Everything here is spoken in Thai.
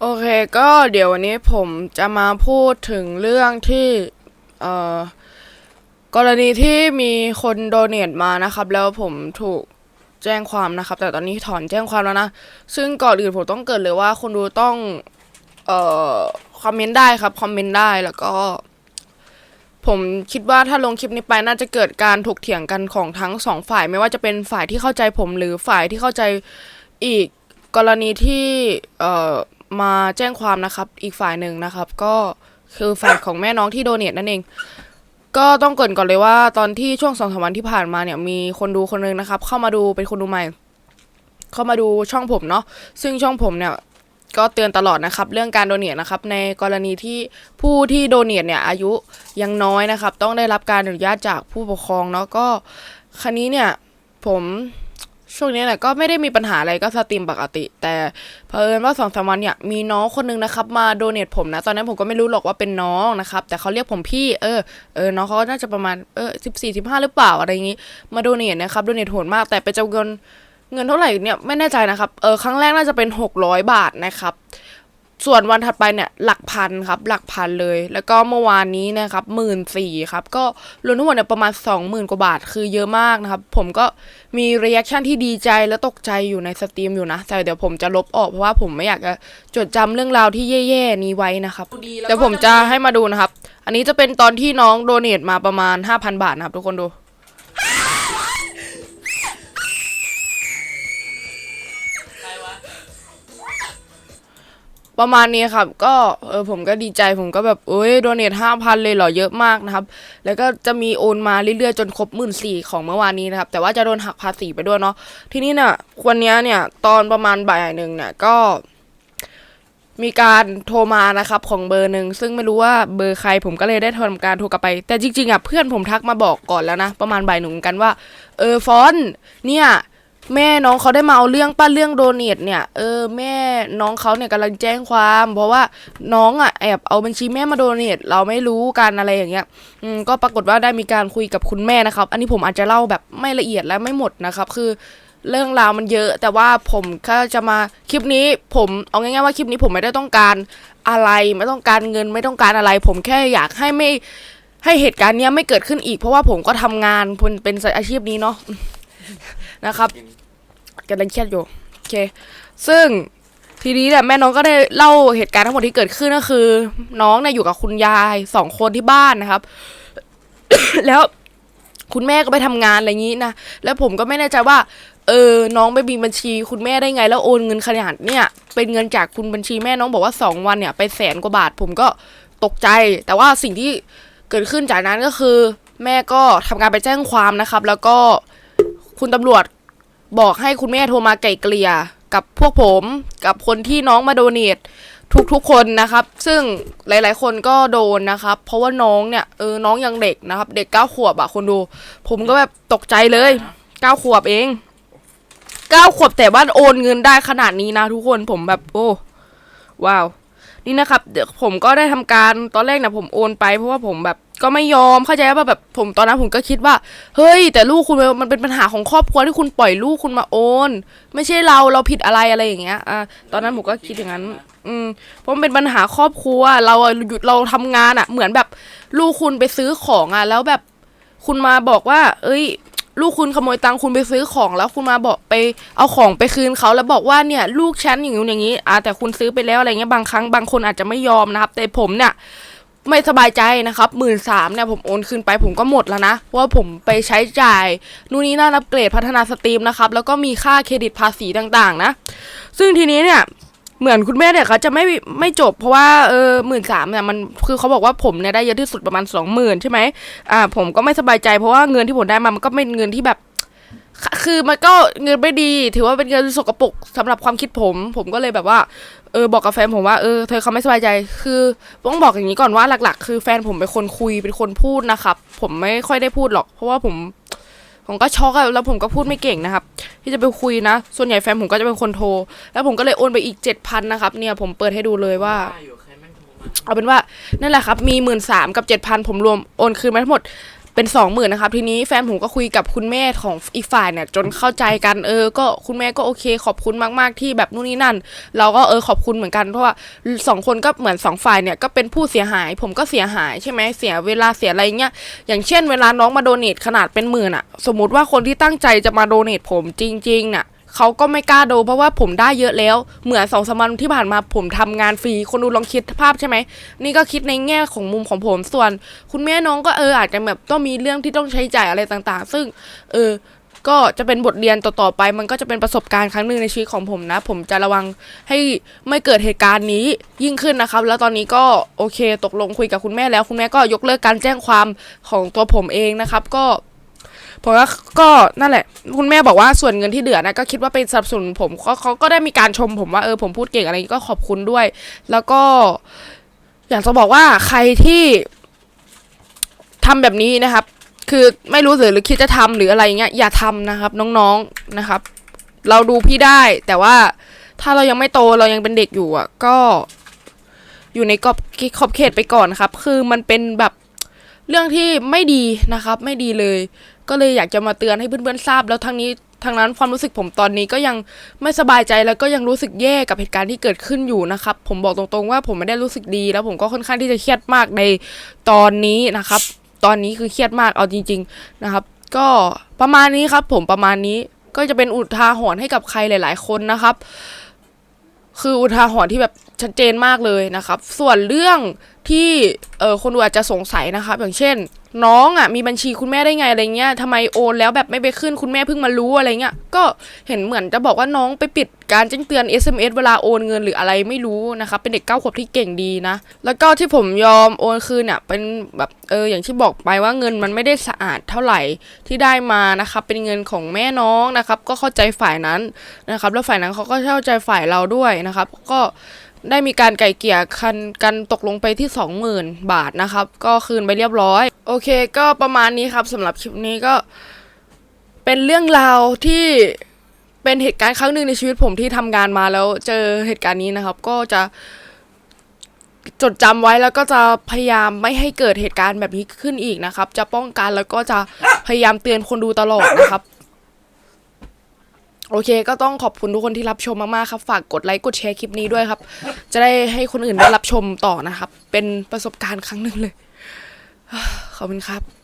โอเคก็เดี๋ยววันนี้ผมจะมาพูดถึงเรื่องที่เอ่อกรณีที่มีคนโดเนทมานะครับ แล้วผมถูกแจ้งความนะครับ แต่ตอนนี้ถอนแจ้งความแล้วนะ ซึ่งก่อนอื่นผมต้องเกิดเลยว่าคนดูต้องเอ่อคอมเมนต์ได้ครับคอมเมนต์ได้แล้วก็ ผมคิดว่าถ้าลงคลิปนี้ไปน่าจะเกิดการถกเถียงกันของทั้งสองฝ่าย ไม่ว่าจะเป็นฝ่ายที่เข้าใจผมหรือฝ่ายที่เข้าใจอีกกรณีที่เอ่อ มาแจ้งความนะครับ อีกฝ่ายหนึ่งนะครับ ก็คือฝ่ายของแม่น้องที่โดเนทนั่นเอง ก็ต้องเกรินก่อนเลยว่า ตอนที่ช่วงสองสามวันที่ผ่านมาเนี่ยมีคนดูคนหนึงนะครับ เข้ามาดูเป็นคนดูใหม่ เข้ามาดูช่องผมเนาะซึ่งช่องผมเนี่ยก็เตือนตลอดนะครับ เรื่องการโดเนทนะครับ ในกรณีที่ผู้ที่โดเนทเนี่ยอายุยังน้อยนะครับ ต้องได้รับการอนุญาตจากผู้ปกครองเนาะก็ครั้นี้เนี่ยผม ช่วงนี้เนี่ยก็ไม่ได้มีปัญหาอะไรก็สตรีมปกติ แต่เผอิญว่าสองสามวันเนี่ยมีน้องคนนึงนะครับ มาโดเนทผมนะ ตอนนั้นผมก็ไม่รู้หรอกว่าเป็นน้องนะครับ แต่เขาเรียกผมพี่เออเออน้องเขาก็น่าจะประมาณเออสิบสี่สิบห้าหรือเปล่าอะไรอย่างงี้ มาโดเนทนะครับโดเนทโหดมาก แต่เป็นจำนวนเงินเท่าไหร่เนี่ยไม่แน่ใจนะครับเออครั้งแรกน่าจะเป็นหกร้อยบาทนะครับ ส่วนวันถัดไปเนี่ยหลักพันครับหลักพันเลย แล้วก็เมื่อวานนี้นะครับหมื่นสี่ครับก็รวมทั้งหมดเนี่ยประมาณ 20,000 กว่าบาทคือเยอะมากนะครับ ผมก็มีเรีแอคชั่นที่ดีใจและตกใจอยู่ในสตรีมอยู่นะ แต่เดี๋ยวผมจะลบออกเพราะว่าผมไม่อยากจะจดจำเรื่องราวที่แย่ๆนี้ไว้นะครับเดี๋ยวผมจะให้มาดูนะครับ อันนี้จะเป็นตอนที่น้องโดเนทมาประมาณ 5,000 บาทนะครับทุกคนดู ประมาณนี้ครับ ก็เออผมก็ดีใจผมก็แบบเอ้ยโดเนทห้าพันเลยเหรอเยอะมากนะครับ แล้วก็จะมีโอนมาเรื่อยๆจนครบหมื่นสี่ของเมื่อวานนี้นะครับ แต่ว่าจะโดนหักภาษีไปด้วยเนาะทีนี้เนี่ยวันนี้เนี่ยตอนประมาณบ่ายหนึ่งเนี่ยก็มีการโทรมานะครับของเบอร์หนึ่งซึ่งไม่รู้ว่าเบอร์ใครผมก็เลยได้ทำการโทรกลับไป แต่จริงๆอะเพื่อนผมทักมาบอกก่อนแล้วนะ ประมาณบ่ายหนึ่งกันว่า เออฟอนเนี่ย แม่น้องเขาได้มาเอาเรื่องป้าเรื่องโดเนทเนี่ยเออแม่น้องเขาเนี่ยกำลังแจ้งความ เพราะว่าน้องอะแอบเอาบัญชีแม่มาโดเนทเราไม่รู้กันอะไรอย่างเงี้ยอืมก็ปรากฏว่าได้มีการคุยกับคุณแม่นะครับ อันนี้ผมอาจจะเล่าแบบไม่ละเอียดและไม่หมดนะครับ คือเรื่องราวมันเยอะ แต่ว่าผมก็จะมาคลิปนี้ผมเอาง่ายๆว่าคลิปนี้ผมไม่ได้ต้องการอะไรไม่ต้องการเงินไม่ต้องการอะไร ผมแค่อยากให้ไม่ให้เหตุการณ์เนี้ยไม่เกิดขึ้นอีก เพราะว่าผมก็ทำงานเป็นอาชีพนี้เนาะนะครับ กำลังเครียดอยู่โอเค ซึ่งทีนี้เนี่ยแม่น้องก็ได้เล่าเหตุการณ์ทั้งหมดที่เกิดขึ้นก็คือ น้องเนี่ยอยู่กับคุณยายสองคนที่บ้านนะครับ แล้วคุณแม่ก็ไปทำงานอะไรอย่างนี้นะแล้วผมก็ไม่แน่ใจว่า เออน้องไปมีบัญชี คุณแม่ได้ไง แล้วโอนเงินขนาดเนี่ย เป็นเงินจากคุณบัญชีแม่น้องบอกว่าสองวันเนี่ย ไปแสนกว่าบาท ผมก็ตกใจ แต่ว่าสิ่งที่เกิดขึ้นจากนั้นก็คือ แม่ก็ทำการไปแจ้งความนะครับ แล้วก็คุณตำรวจ บอกให้คุณแม่โทรมาไก่เกลี่ยกับพวกผมกับคนที่น้องมาโดเนททุกๆคนนะครับ ซึ่งหลายๆ คนก็โดนนะครับ เพราะว่าน้องเนี่ยเออน้องยังเด็กนะครับ เด็กเก้าขวบอะคนดู ผมก็แบบตกใจเลยเก้าขวบเองเก้าขวบแต่ว่าโอนเงินได้ขนาดนี้นะทุกคนผมแบบโอ้ว้าว นี่นะครับเดี๋ยวผมก็ได้ทำการตอนแรกเนี่ยผมโอนไป เพราะว่าผมแบบก็ไม่ยอมเข้าใจว่าแบบผมตอนนั้นผมก็คิดว่า เฮ้ย แต่ลูกคุณมันเป็นปัญหาของครอบครัวที่คุณปล่อยลูกคุณมาโอน ไม่ใช่เราเราผิดอะไรอะไรอย่างเงี้ยอะตอนนั้นผมก็คิดอย่างนั้น อืมเพราะมันเป็นปัญหาครอบครัว เราหยุดเราทำงานอะเหมือนแบบลูกคุณไปซื้อของอะ แล้วแบบคุณมาบอกว่า เอ้ย ลูกคุณขโมยตังคุณไปซื้อของแล้วคุณมาบอกไปเอาของไปคืนเขาแล้วบอกว่าเนี่ยลูกฉันอย่างนู้อย่างนี้อ่าแต่คุณซื้อไปแล้วอะไรเงี้ยบางครั้งบางคนอาจจะไม่ยอมนะครับ แต่ผมเนี่ยไม่สบายใจนะครับหมื่นสามเนี่ยผมโอนคืนไปผมก็หมดแล้วนะเพราะว่าผมไปใช้จ่ายนู่นนี่นั่นอัปเกรดพัฒนาสตรีมนะครับ แล้วก็มีค่าเครดิตภาษีต่างๆ นะ ซึ่งทีนี้เนี่ย เหมือนคุณแม่เนี่ยเขาจะไม่ไม่จบเพราะว่าเออหมื่นสามเนี่ยมันคือเขาบอกว่าผมเนี่ยได้เยอะที่สุดประมาณสองหมื่นใช่ไหมอ่า ผมก็ไม่สบายใจเพราะว่าเงินที่ผมได้มามันก็เป็นเงินที่แบบ คือมันก็เงินไม่ดี ถือว่าเป็นเงินสกปรกสำหรับความคิดผม ผมก็เลยแบบว่าเออบอกกับแฟนผมว่าเออเธอเขาไม่สบายใจ คือต้องบอกอย่างนี้ก่อนว่าหลัก ๆ คือแฟนผมเป็นคนคุยเป็นคนพูดนะครับผมไม่ค่อยได้พูดหรอก เพราะว่าผม ผมก็ช็อกอะแล้วผมก็พูดไม่เก่งนะครับ ที่จะไปคุยนะ ส่วนใหญ่แฟนผมก็จะเป็นคนโทร แล้วผมก็เลยโอนไปอีกเจ็ดพันนะครับ เนี่ยผมเปิดให้ดูเลยว่า เอาเป็นว่านั่นแหละครับ มีหมื่นสามกับเจ็ดพันผมรวมโอนคืนมาทั้งหมด เป็นสองหมื่นนะครับทีนี้แฟนผมก็คุยกับคุณแม่ของอีกฝ่ายเนี่ยจนเข้าใจกันเออ ก็คุณแม่ก็โอเค ขอบคุณมากๆที่แบบนู่นนี่นั่น เราก็เออขอบคุณเหมือนกันเพราะว่าสองคนก็เหมือนสองฝ่ายเนี่ยก็เป็นผู้เสียหาย ผมก็เสียหายใช่ไหมเสียเวลาเสียอะไรเงี้ยอย่างเช่น เวลาน้องมาโดเนทขนาดเป็นหมื่นอะสมมติว่าคนที่ตั้งใจจะมาโดเนทผมจริงๆน่ะ เขาก็ไม่กล้าโดเพราะว่าผมได้เยอะแล้ว เหมือนสองสามวันที่ผ่านมาผมทำงานฟรีคนดูลองคิดภาพใช่ไหมนี่ก็คิดในแง่ของมุมของผมส่วน คุณแม่น้องก็เอออาจจะแบบต้องมีเรื่องที่ต้องใช้จ่ายอะไรต่างๆ ซึ่งเออก็จะเป็นบทเรียนต่อๆไป มันก็จะเป็นประสบการณ์ครั้งหนึ่งในชีวิตของผมนะ ผมจะระวังให้ไม่เกิดเหตุการณ์นี้ยิ่งขึ้นนะครับ แล้วตอนนี้ก็โอเคตกลงคุยกับคุณแม่แล้ว คุณแม่ก็ยกเลิกการแจ้งความของตัวผมเองนะครับ ก็ ผมก็ก็นั่นแหละ คุณแม่บอกว่าส่วนเงินที่เหลือนะก็คิดว่าเป็นสนับสนุนผมเขาเขาก็ได้มีการชมผมว่าเออผมพูดเก่งอะไรก็ขอบคุณด้วย แล้วก็ อยากจะบอกว่าใครที่ทำแบบนี้นะครับ คือไม่รู้หรือหรือคิดจะทำหรืออะไรเงี้ยอย่าทำนะครับ น้องๆนะครับ เราดูพี่ได้ แต่ว่าถ้าเรายังไม่โตเรายังเป็นเด็กอยู่อะ ก็อยู่ในกรอบขอบเขตไปก่อนครับ คือมันเป็นแบบ เรื่องที่ไม่ดีนะครับ ไม่ดีเลย ก็เลยอยากจะมาเตือนให้เพื่อนๆทราบ แล้วทั้งนี้ทางนั้นความรู้สึกผมตอนนี้ก็ยังไม่สบายใจแล้วก็ยังรู้สึกแย่กับเหตุการณ์ที่เกิดขึ้นอยู่นะครับ ผมบอกตรงๆว่าผมไม่ได้รู้สึกดี แล้วผมก็ค่อนข้างที่จะเครียดมากในตอนนี้นะครับ ตอนนี้คือเครียดมากเอาจริง ๆนะครับ ก็ประมาณนี้ครับ ผมประมาณนี้ก็จะเป็นอุทาหรณ์ให้กับใครหลาย ๆ คนนะครับ คืออุทาหรณ์ที่แบบชัดเจนมากเลยนะครับ ส่วนเรื่องที่เออคนดูอาจจะสงสัยนะครับ อย่างเช่น น้องอะมีบัญชีคุณแม่ได้ไงอะไรเงี้ยทำไมโอนแล้วแบบไม่ไปขึ้นคุณแม่เพิ่งมารู้อะไรเงี้ยก็เห็นเหมือนจะบอกว่าน้องไปปิดการแจ้งเตือน SMS เวลาโอนเงินหรืออะไรไม่รู้นะครับเป็นเด็กเก้าขวบที่เก่งดีนะ แล้วก็ที่ผมยอมโอนคืนเนี่ยเป็นแบบเอออย่างที่บอกไปว่าเงินมันไม่ได้สะอาดเท่าไหร่ที่ได้มานะครับเป็นเงินของแม่น้องนะครับ ก็เข้าใจฝ่ายนั้นนะครับ แล้วฝ่ายนั้นเขาก็เข้าใจฝ่ายเราด้วยนะครับ ก็ ได้มีการไก่เกี่ยคันกันตกลงไปที่ 20,000 บาทนะครับ ก็คืนไปเรียบร้อย โอเค ก็ประมาณนี้ครับสำหรับคลิปนี้ก็เป็นเรื่องราวที่เป็นเหตุการณ์ครั้งหนึ่งในชีวิตผมที่ทำงานมาแล้วเจอเหตุการณ์นี้นะครับ ก็จะจดจำไว้แล้วก็จะพยายามไม่ให้เกิดเหตุการณ์แบบนี้ขึ้นอีกนะครับ จะป้องกันแล้วก็จะพยายามเตือนคนดูตลอดนะครับ โอเคก็ต้องขอบคุณทุกคนที่รับชมมากๆครับ ฝากกดไลค์กดแชร์คลิปนี้ด้วยครับ จะได้ให้คนอื่นได้รับชมต่อนะครับ เป็นประสบการณ์ครั้งหนึ่งเลย ขอบคุณครับ